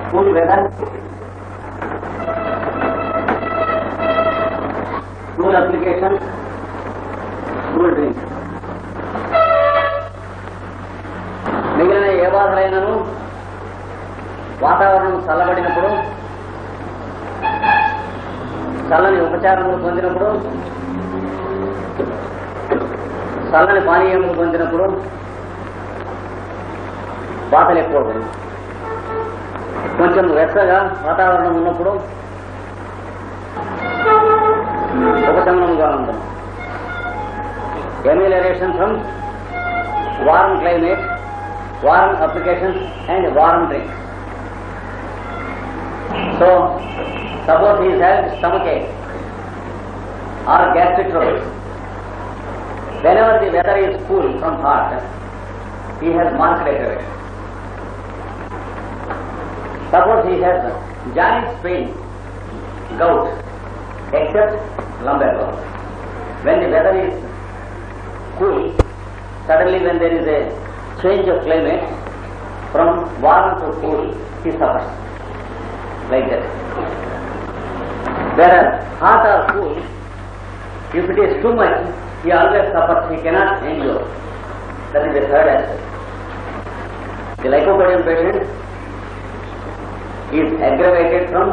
Cool weather. Cool application. Cool drink. మిగిలిన ఏ బాధలైనను వాతావరణం చల్లబడినప్పుడు చల్లని ఉపచారములు పొందినప్పుడు చల్లని పానీయములు పొందినప్పుడు బాధలు ఎక్కువ కొంచెం వెచ్చగా వాతావరణం ఉన్నప్పుడు ఉపశమనంగా ఉంటుంది amelioration from warm climate warm application and warm drink. So suppose is have stomach ache or gastric trouble. Whenever the weather is cool from hot he has marked aggravation suppose he has joint pain gout except lumbar when the weather is cool suddenly when there is a change of climate from warm to cool he suffers. Like that. Whereas hot or cool if it is too much he always suffers. He cannot endure. That is the third aspect. The lycopodium patient is aggravated from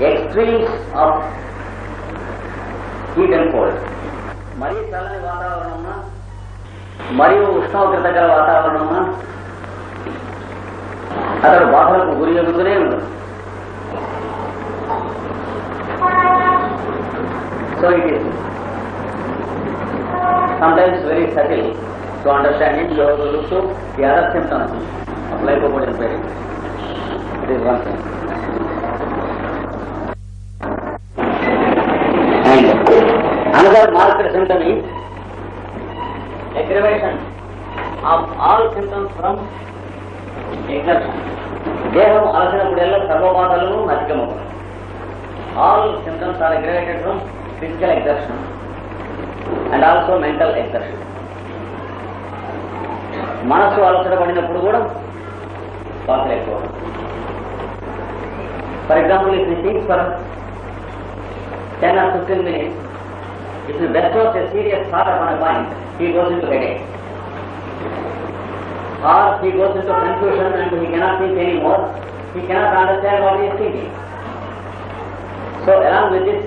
extremes of heat and cold మరీ చల్లని వాతావరణం మరియు ఉష్ణోగ్రత గల వాతావరణం అతడు బాధలకు గురి ఎదుగుతూనే ఉన్నాడు so it is sometimes very subtle to understand it. You have to look to the other symptoms of lycopodium parent. It is one thing. And another marked symptom is aggravation of all symptoms from exertion. దేహం అలసినప్పుడల్లా సర్వబాధలను అధికమవుతాయి all symptoms are aggravated from physical exertion and also mental exertion మనస్సు అలసడపడినప్పుడు కూడా బాధలు ఎక్కువ for example if you think for ten or fifteen minutes if you best was a serious thought of an point he goes in to headache or he goes into confusion and he cannot think anymore, he cannot understand what he is thinking. So along with this,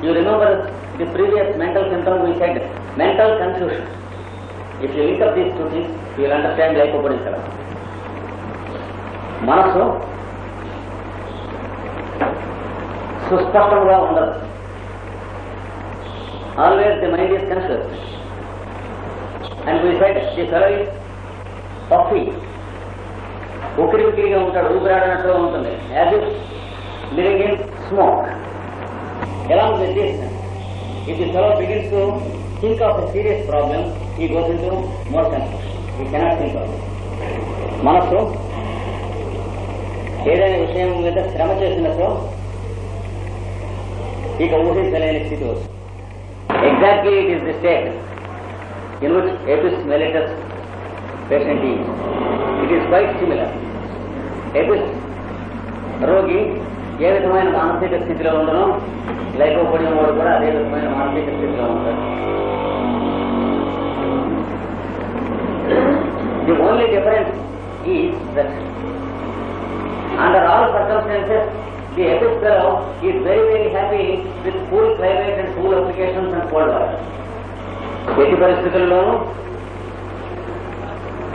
you remember the previous mental symptom we said, mental confusion. If you link up these two things, you will understand lycopodium syndrome. మనసు సుస్పష్టంగా ఉండదు. Always the mind is confuse and we side the self is puffy ఉకిరి ఉకిరిగా ఉంటాడు ఊపిరాడినట్లుగా ఉంటుంది. As is living in smoke ఎలా ఉంది this if the begins to think of a serious problem he goes in more confuse he cannot think of మనసు ఏదైనా విషయం మీద శ్రమ చేసినప్పుడు ఇక ఊహించలేని స్థితి వస్తుంది exactly it is the state in which Apis mellitus patient is it is quite similar Apis రోగి ఏ విధమైన మానసిక స్థితిలో ఉండను లేకపోయిన వాడు కూడా అదే విధమైన మానసిక స్థితిలో ఉంటారు the only difference is that under all circumstances The eldest fellow is very, very happy with full climate and full applications and cold water. ఎట్టి పరిస్థితుల్లోనూ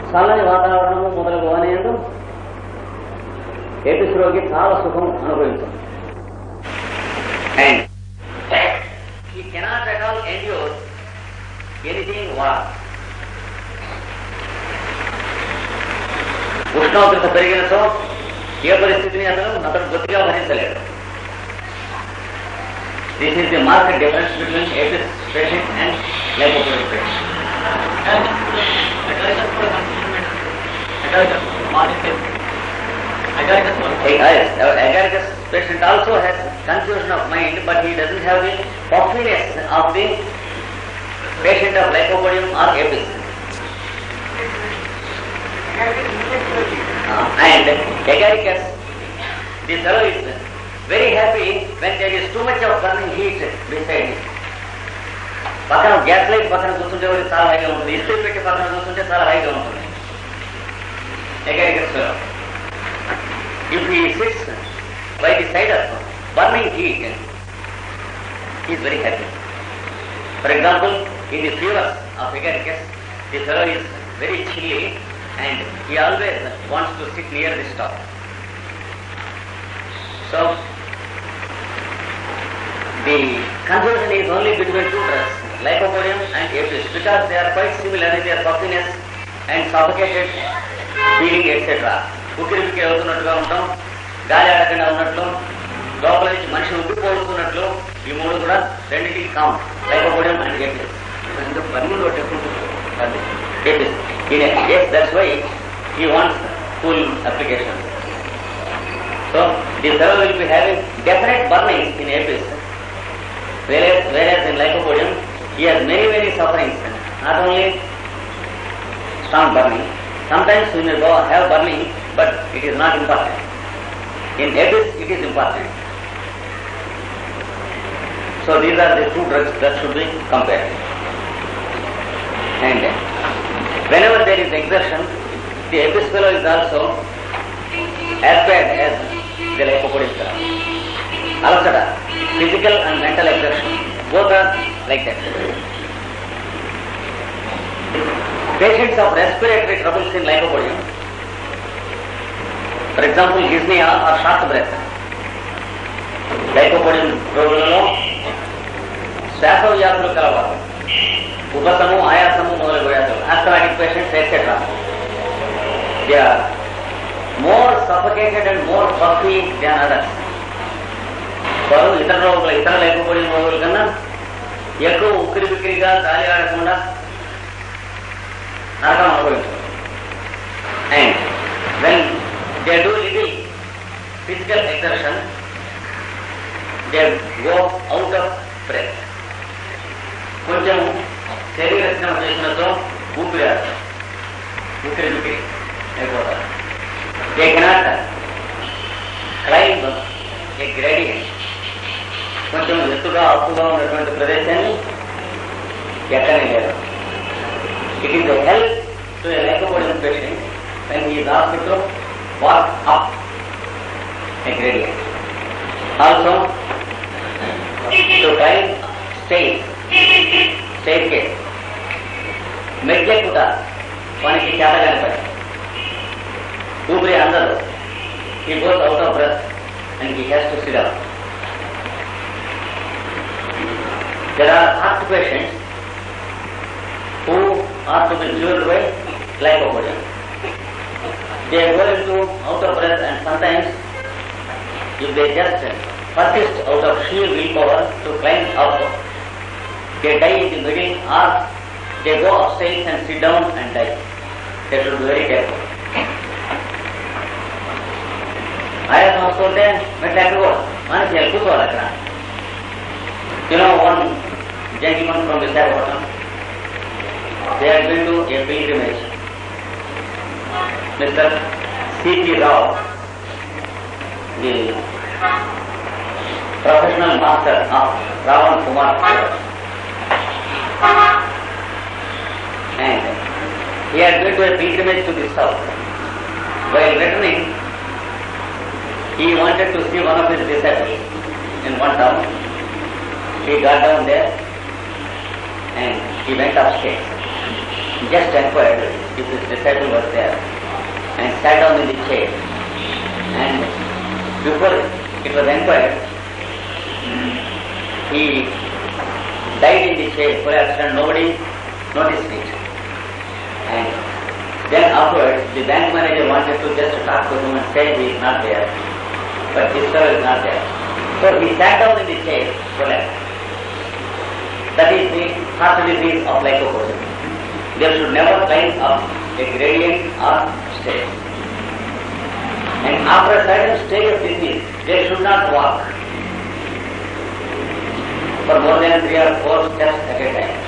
చల్లని వాతావరణము మొదలగు అనేది ఎపిస్రోకి చాలా సుఖం అనుభవించాం and he cannot at all endure anything war ఉష్ణోగ్రత పెరిగినతో यह परिस्थिति नहीं आता मतलब गतिका वहीं चलेगा This is the marked difference between atheist patient and lymphoplastic patient. Agaricus patient also has confusion of mind, but he doesn't have the puffiness of the patient of lycopodium or apis. And Agaricus, the fellow is very happy when there is too much of burning heat beside him. పక్కన gas light పక్కన కూర్చుంటే వాడికి చాలా హైగా ఉంటుంది ఇస్త్రీ పెట్టి పక్కన కూర్చుంటే చాలా హైగా ఉంటుంది Agaricus fellow. If he sits by the side of burning heat, he is very happy. For example, in the fever of Agaricus, the fellow is very chilly and he always wants to sit near the star So, the confusion is only between two drugs, lycopodium and apis, because they are quite similar in their puffiness and suffocated feeling, etc. ఉక్కిరి బిక్కిరి అవుతున్నట్టుగా ఉంటాం గాలి ఆడకుండా ఉన్నట్లు లోపల నుంచి మనిషి ఉబ్బిపోతున్నట్లు ఈ మూడు కూడా రెండింటికి common Lycopodium and Apis burning different Apis yes that's why he wants full application. So the fellow will be having definite burning in apis whereas whereas in lycopodium he has many many sufferings. Not only strong burning sometimes we may go have burning but it is not important. In apis it is important. So these are the two drugs that should be compared. And whenever there is exertion, the apis is also as bad as the lycopodium. Alasada, physical and mental exertion, both are like that. Patients of respiratory troubles in lipopodium, for example, dyspnea or short breath, Lycopodium రోగులలో శ్వాస వ్యాధులు కలవారు ఉపశము ఆయాసము మొదలు వ్యాధులు asthmatic patients etcetera they are more suffocated and more puffy than others వారు ఇతర రోగుల ఇతర లేకపోయిన రోగుల కన్నా ఎక్కువ ఉక్కిరి బిక్కిరిగా గాలి ఆడకుండా నరకం అనుభవించారు and when they do little physical exertion they go out of breath కొంచెం శరీర శ్రమ చేసినతో ఊపిరి ఆడతారు ఊపిరి ఊపిరి అయిపోతారు they cannot climb a gradient కొంచెం ఎత్తుగా అప్పుగా ఉన్నటువంటి ప్రదేశాన్ని ఎక్కనే లేదు ఇట్ ఈస్ హెల్ప్ టు లేకపోవడం పేషెంట్ అండ్ ఈ hospital walk up a gradient also to climb stage stage case మెట్లెక్కుట మనకి చేతగాని పని ఊపిరి అందదు he goes out of breath and he has to sit up There are heart patients who are to be cured by glycopodia. They go into out of breath and sometimes if they just persist out of sheer willpower to climb up, they die in the middle or They go upstairs and sit down and die. They should be very careful. आया तो आप सोचते हैं मैं tractor को मैंने cell को वाला करा you know one gentleman from the side bottom they are been to a pilgrimage Mr. C.P. Rao the professional master Ravan Kumar and he had to a pilgrimage to the south. While returning, he wanted to see one of his disciples in one town. He got down there and he went upstairs. He just inquired if his disciple was there and sat down in the chair. And before it was inquired, he died in the chair for accident. Nobody noticed it. And then afterwards, the bank manager wanted to just talk to him and say he is not there. But this fellow is not there. So he sat down in the chair, collapsed. That is the disease of lycopodium. They should never climb up a gradient or stairs. And after a certain stage of disease, they should not walk for more than three or four steps at a time.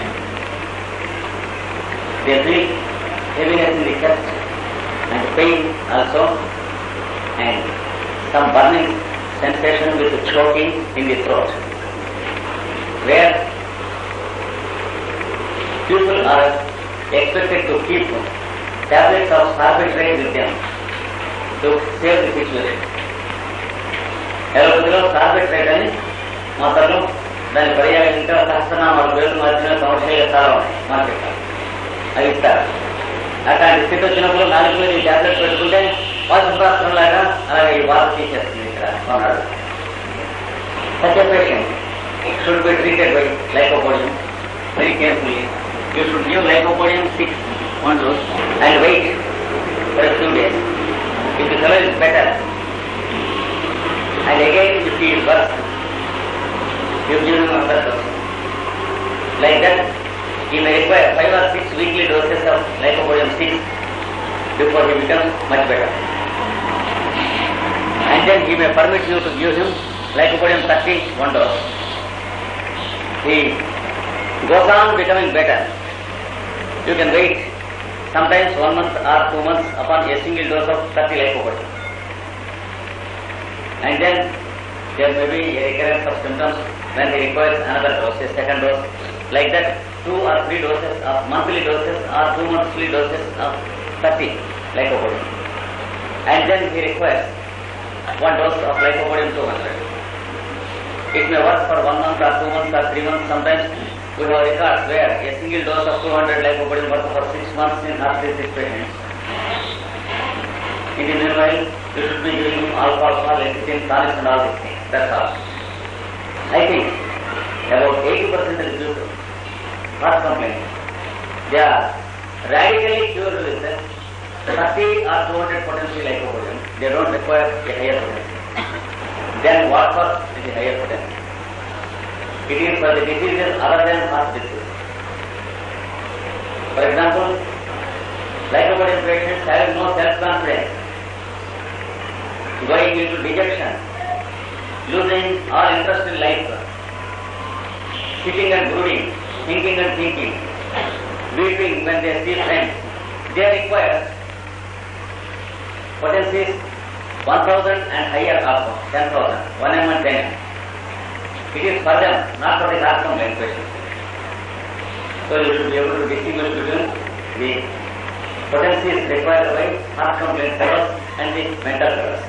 They feel heaviness in the chest and pain also and some burning sensation with choking in the throat, where people are expected to keep tablets of salvage with them to save the situation. ఎలపతిలో Corbett right అని మొత్తంలో దాని పర్యాయం ఇంకా సహస్రనామాలు పేరు మార్చిన సంవత్సరాలు చాలా ఉన్నాయి మార్కెట్లో అవి ఇస్తారు అట్లాంటి స్థితి వచ్చినప్పుడు నాలుగు మీద ఈ ట్యాబ్లెట్ పెట్టుకుంటే వాసుప్రాస్త్రం లాగా అలాగే ఈ బాధ తీసేస్తుంది ఇక్కడ కొన్నాడు such patient should be treated by lycopodium very carefully you should give lycopodium six one dose and wait for few days if the colour is better and again if he is worse, you give him he may require five or six weekly doses of lycopodium 6 before he becomes much better. And then he may permit you to give him lycopodium 30 one dose. He goes on becoming better. You can wait sometimes one month or two months upon a single dose of 30 lycopodium. and then there may be a recurrence of symptoms when he requires another dose, a second dose. Like that, two or three doses of monthly doses or two monthly doses of 30 lycopodium. And then he requires one dose of lycopodium 200. It may work for one month or two months or three months. Sometimes we have records where a single dose of 200 lycopodium works for six months in arthritis patients. In the meanwhile, you should be giving him alfalfa, lecithin, tonics and all these things. That's all. I think about 80% is due to heart complaints. They are radically cured with 30 or 200 potency lycopodium. They don't require a higher potency. Then what for the higher potency? It is for the diseases other than heart disease. For example, lycopodium patients having no self-confidence, going into dejection, losing all interest in life, sitting and brooding, thinking and thinking, weeping when they see friends, they require potencies 1000 and higher also, 10,000, 1 m and 10 m. It is for them, not for the complaint patients. So you should be able to distinguish between the potencies required by heart complaint fellows and the mental fellows.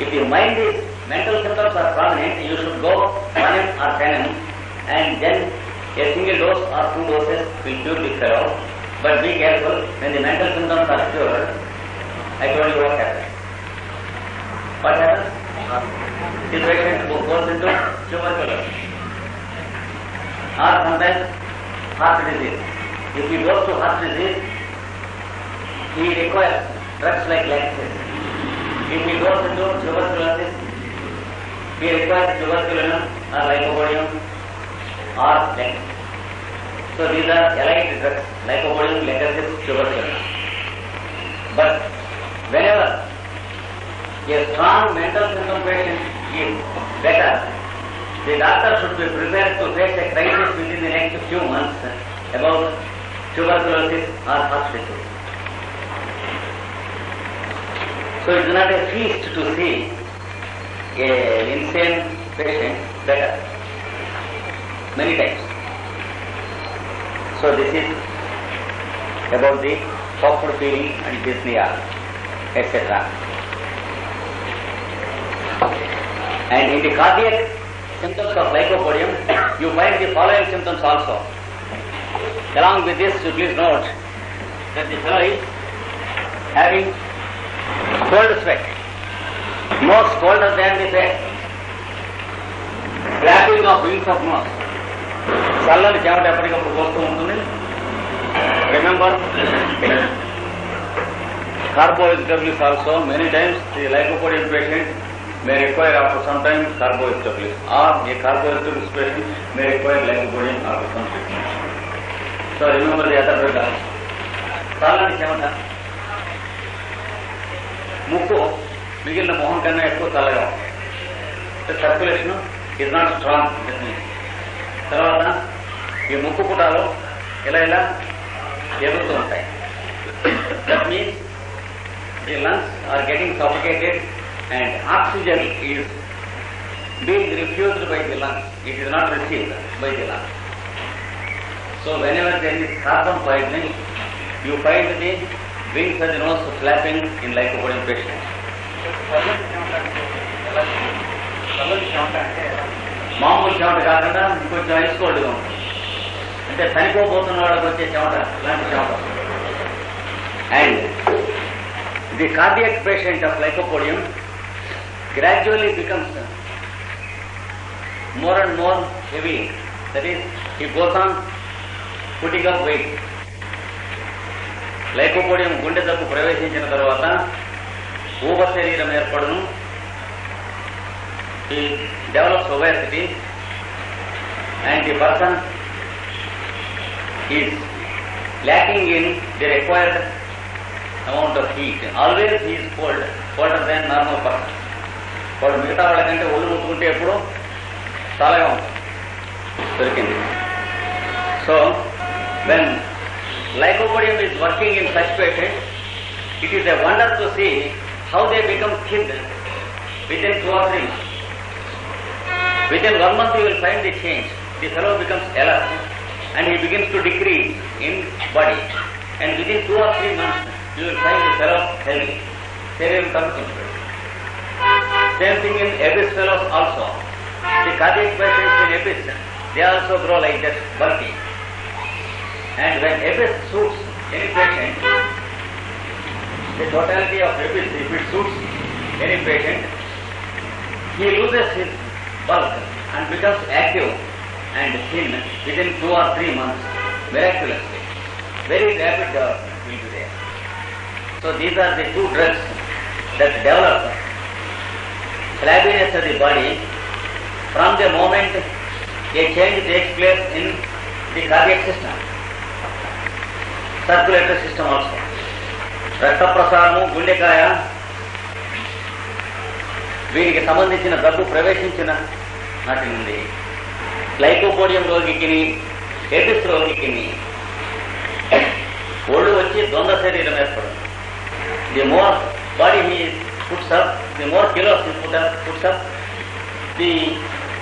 If you mind these mental symptoms are prominent, you should go 1 m or 10 m and then a single dose or two doses will cure the fellow. But be careful, when the mental symptoms are cured, I told you what happens. What happens? The patient go- goes into tuberculosis or sometimes heart disease. If he goes to heart disease, he requires drugs like laxatives. If he goes into tuberculosis, he requires tuberculin or lycopodium or laxatives. So these are allied drugs, lycopodium, laxatives, tuberculin. But whenever a strong mental patient is better, the doctor should be prepared to face a crisis within the next few months about tuberculosis or disease. So it's not a feast to see an insane patient better many times. So this is about the puffed feeling and dyspnea, etc. And in the cardiac symptoms of lycopodium, you find the following symptoms also. Along with this, you please note that the fellow is having cold sweat, nose colder than the face, flapping of wings of nose, చల్లని చెమట ఎప్పటికప్పుడు పోస్తూ ఉంటుంది remember carbohydrates also many times the lycopodium patient may require after some time carbohydrates or a carbohydrates patient may require lycopodium after some treatment. So remember the other drug. చల్లని చెమట ముక్కు మిగిలిన మొహం కన్నా ఎక్కువ చల్లగా ఉంటుంది సర్క్యులేషన్ ఇస్ నాట్ స్ట్రాంగ్ తర్వాత ఈ ముక్కు పుటాలు ఎలా ఇలా ఎదురుతూ ఉంటాయి. That means the lungs are getting suffocated and oxygen is being refused by the lungs it is not received by the lungs so when ever then is carbon poisoning you find the wings and nose flapping in life ఒక patient మామూలు చెమట కాకుండా ఇంకొంచెం ice కోల్డ్గా ఉంటుంది. అంటే చనిపోబోతున్న వాళ్ళకి వచ్చే చెమట ఇలాంటి చెమట. And the cardiac patient of lycopodium gradually becomes more and more heavy that is he goes on putting lycopodium గుండె దప్పు ప్రవేశించిన తర్వాత ఊప శరీరం ఏర్పడును. He develops obesity and the person Is lacking in the required amount of heat. Always he is cold, colder than normal person. వాడు మిగతా వాళ్ళకంటే ఒళ్ళు ముట్టుకుంటే ఎప్పుడు చాలాగా ఉంటుంది దొరికింది so when lycopodium is working in such patient it is a wonder to see how they become thin within two or three months within one month you will find the change the fellow becomes alert and he begins to decrease in body. And within two or three months, you will find the fellow healthy. Serum comes into it. Same thing in abyss fellows also. The cardiac patients in abyss, they also grow like that, bulky. And when abyss suits any patient, the totality of abyss, if it suits any patient, he loses his bulk and becomes active and thin within two or three months, miraculously. Very rapid development will be there. So these are the two drugs that develop flabbiness of the body from the moment a change takes place in the cardiac system, circulatory system also. రక్త ప్రసారము గుండెకాయ వీరికి సంబంధించిన జబ్బు ప్రవేశించిన నాటి నుండి గ్లైకోపోడియం రోగికి Apis రోగికి ఒళ్ళు వచ్చి ద్వంద్వ శరీరం ఏర్పడుతుంది the more body he puts up the more kilos put up puts up the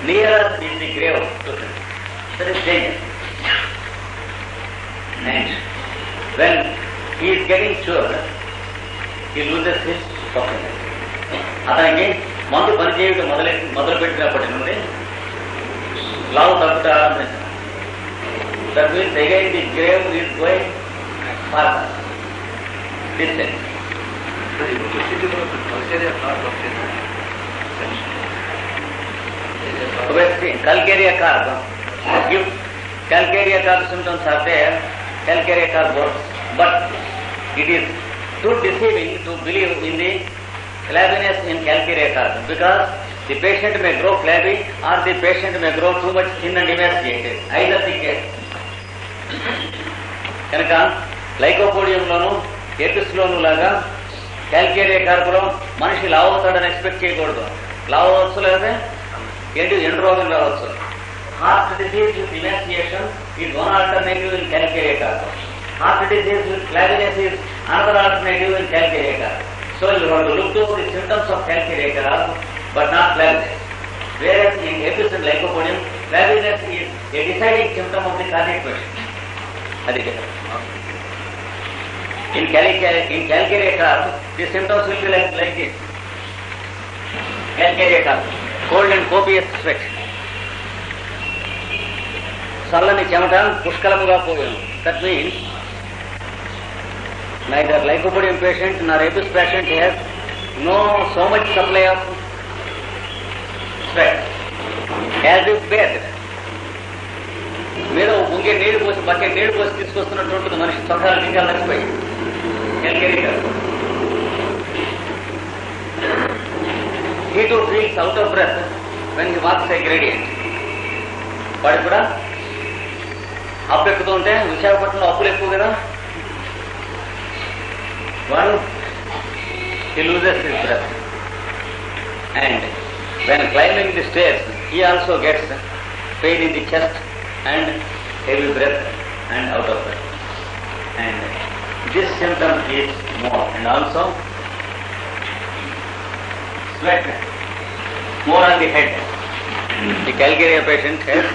near is the grave that is danger and when he is getting sure he loses his performance అతనికి మందు పనిచేయటం మొదలెట్టి మొదలు పెట్టినప్పటి నుండి loud of the That means again the game is going further. Distance. Calcarea carb. Give calcarea carb symptoms are there. Calcarea carb works. But it is too deceiving to believe in the cleanliness in calcarea carb because the patient may grow flabby or the patient may grow too much thin and emaciated either the case. కనుక లైకోపోడియంలోను ఎపిస్లోను లాగా calcarea కార్పులో మనిషి లావు అవుతాడని expect చేయకూడదు. లావు అవ్వచ్చు లేదా ఏంటి? ఎండు రోగం రావచ్చు? Heart disease with emaciation is one alternative in calcarea carb heart disease with flabbiness is another alternative in calcarea carb so you have to look to the symptoms of calcarea carb But not flabbiness Whereas in apis and lycopodium, flabbiness is a deciding symptom of the cardiac patient. అది different. In calcaria, in calcaria carb, the symptoms will be like, like this. Calcaria carb, cold and copious sweat. చల్లని చెమట పుష్కలముగా పోయాను that means neither lycopodium patient nor apis patient has no so much supply of sweat as if bed మీద ఉంగే నీళ్ళు పోసి bucket నీళ్ళు పోసి తీసుకొస్తున్నటువంటి మనిషి చొక్కాలు గింజాలు నచ్చిపోయి he too feels out of breath when he walks a gradient వాడు కూడా అప్పు ఎక్కుతూ ఉంటే విశాఖపట్నంలో అప్పులు ఎక్కువ కదా? వాడు he loses his breath and When climbing the stairs, he also gets pain in the chest and heavy breath and out of breath. And this symptom is more and also sweat more on the head. The Calgary patient has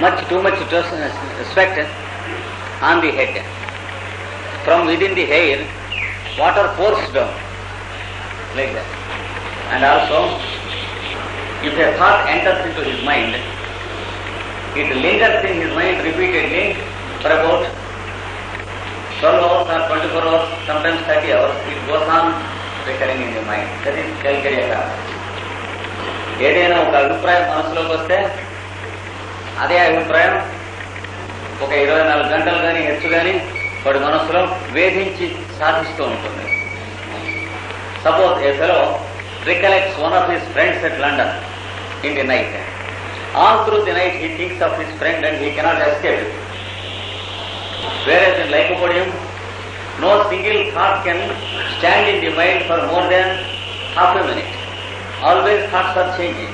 much too much sweat on the head. From within the hair, water pours down like that. And also, if a thought enters into his mind, it lingers in his mind repeatedly for about 12 hours or 24 hours, sometimes 30 hours. It goes on recurring in the mind. That is Calcarea ఏదైనా ఒక అభిప్రాయం మనసులోకి వస్తే అదే అభిప్రాయం ఒక ఇరవై నాలుగు గంటలు కానీ హెచ్చు కానీ వాడి మనస్సులో వేధించి సాధిస్తూ ఉంటుంది suppose a fellow recollects one of his friends at London in the night. All through the night he thinks of his friend and he cannot escape. Whereas in Lycopodium, no single thought can stand in the mind for more than half a minute. Always thoughts are changing.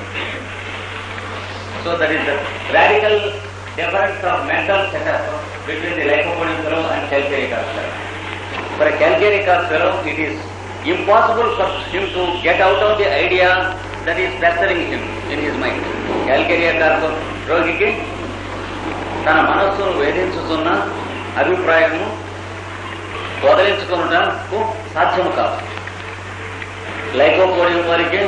So that is the radical difference of mental setup between the Lycopodium fellow and Calgary fellow. For a Calcarica fellow, it is impossible for him to get out of the idea that is pestering him in his mind. Calcaricus రోగికి తన మనస్సును వేధించుతున్న అభిప్రాయము వదిలించుకున్నటకు సాధ్యము కాదు. Lycopodium వారికి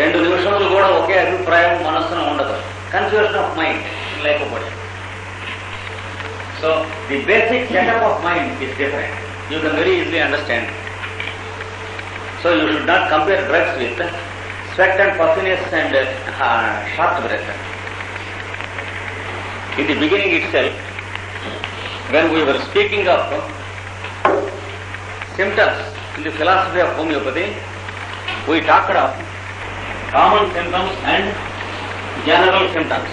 రెండు నిమిషములు కూడా ఒకే అభిప్రాయం మనస్సును ఉండదు. Confusion of mind lycopodium so the basic setup of mind is different you can very easily understand So you should not compare drugs with sweat and puffiness and uh, short breath. In the beginning itself, when we were speaking of uh, symptoms in the philosophy of homeopathy, we talked of common symptoms and general symptoms.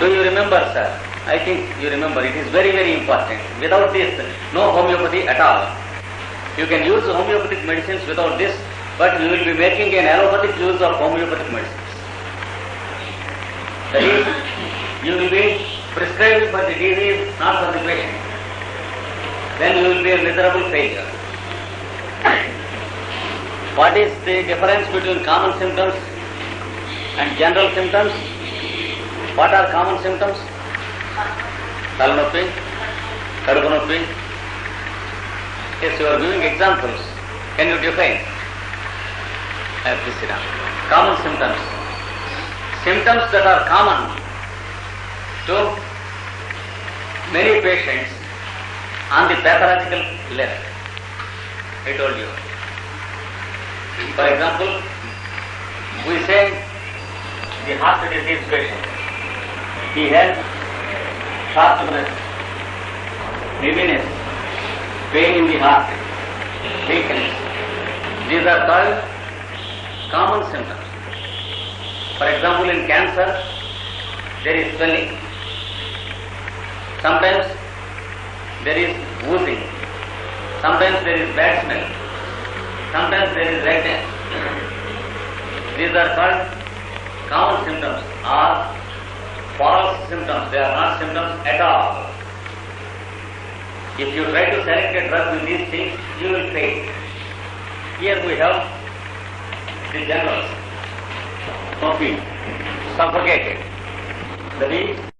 Do you remember, sir? I think you remember. It is very, very important. Without this, no homeopathy at all. You can use homeopathic medicines without this, but you will be making an allopathic use of homeopathic medicines. That is, you will be prescribing for the disease, not for the patient. Then you will be a miserable failure. What is the difference between common symptoms and general symptoms? What are common symptoms? తలనొప్పి కడుపు నొప్పి Yes, you are giving examples. Can you define? Uh, please sit down. Common symptoms. Symptoms that are common to many patients on the pathological level. I told you. For example, we say the heart disease patient, he has shortness, heaviness, pain in the heart, weakness. These are called common symptoms. For example, in cancer, there is swelling. Sometimes there is oozing. Sometimes there is bad smell. Sometimes there is redness. These are called common symptoms or false symptoms. They are not symptoms at all. If you try to select a drug with these things, you will fail. Here we have the generals. Smoking, suffocated. Is